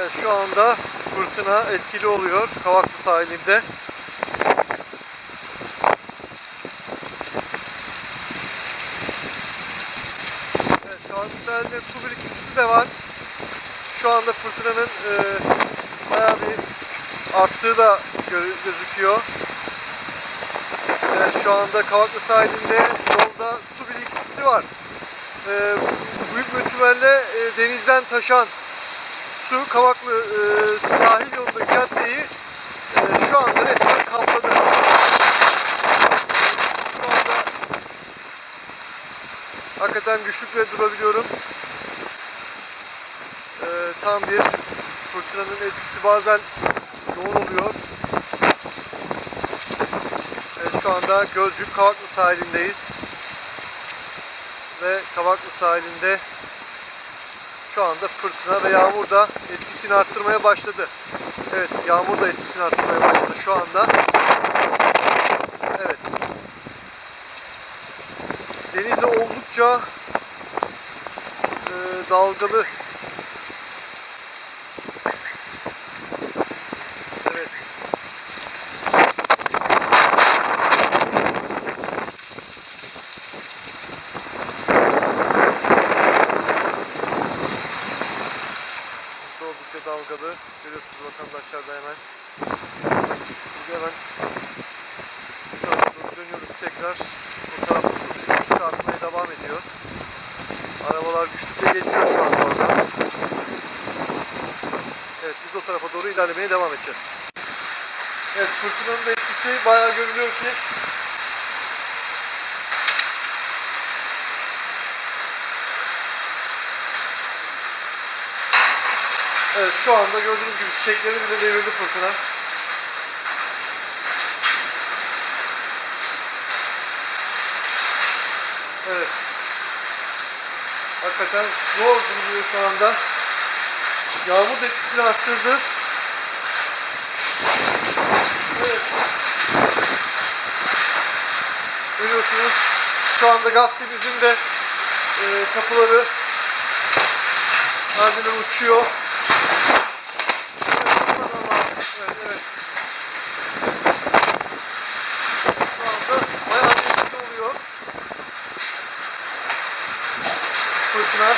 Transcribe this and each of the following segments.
Evet şu anda fırtına etkili oluyor Kavaklı sahilinde. Evet Kavaklı sahilinde su birikintisi de var. Şu anda fırtınanın e, bayağı bir arttığı da gö- gözüküyor. Evet şu anda Kavaklı sahilinde yolda su birikintisi var. E, büyük bir e, denizden taşan su Kavaklı e, sahil yolundaki caddeyi e, şu anda resmen kapladı. Şu anda hakikaten güçlükle durabiliyorum. E, tam bir fırtınanın etkisi bazen yoğun oluyor. Evet, şu anda Gölcük Kavaklı sahilindeyiz. Ve Kavaklı sahilinde şu anda fırtına ve yağmur da etkisini arttırmaya başladı. Evet, yağmur da etkisini arttırmaya başladı şu anda. Evet. Deniz de oldukça e, dalgalı. Evet. Deniz oldukça dalgalı. Görüyorsunuz vatandaşlar da hemen. Biz hemen bu tarafa doğru dönüyoruz tekrar. Bu tarafta su birikintisi artmaya devam ediyor. Arabalar güçlükle geçiyor şu anda orada. Evet biz o tarafa doğru ilerlemeye devam edeceğiz. Evet fırtınanın da etkisi bayağı görülüyor ki Evet şu anda gördüğünüz gibi çiçekleri bile devirdi fırtına. Evet. Hakikaten zor bulunuyor şu anda. Yağmur da etkisini arttırdı. Evet. Görüyorsunuz şu anda gazetemizin de e, kapıları harbiden uçuyor. Evet, evet. Şu anda bayağı bir etkili oluyor. Fırtına.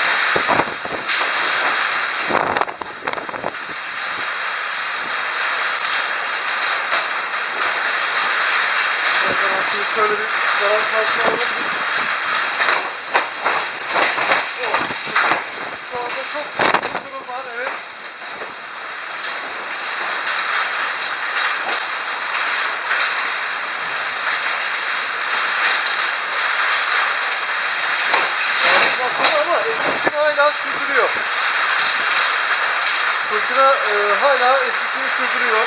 Evet, hemen şimdi şöyle bir zarar karşıya alalım Şu anda çok durum var, evet. Ama etkisini hala sürdürüyor. Fırtına e, hala etkisini sürdürüyor.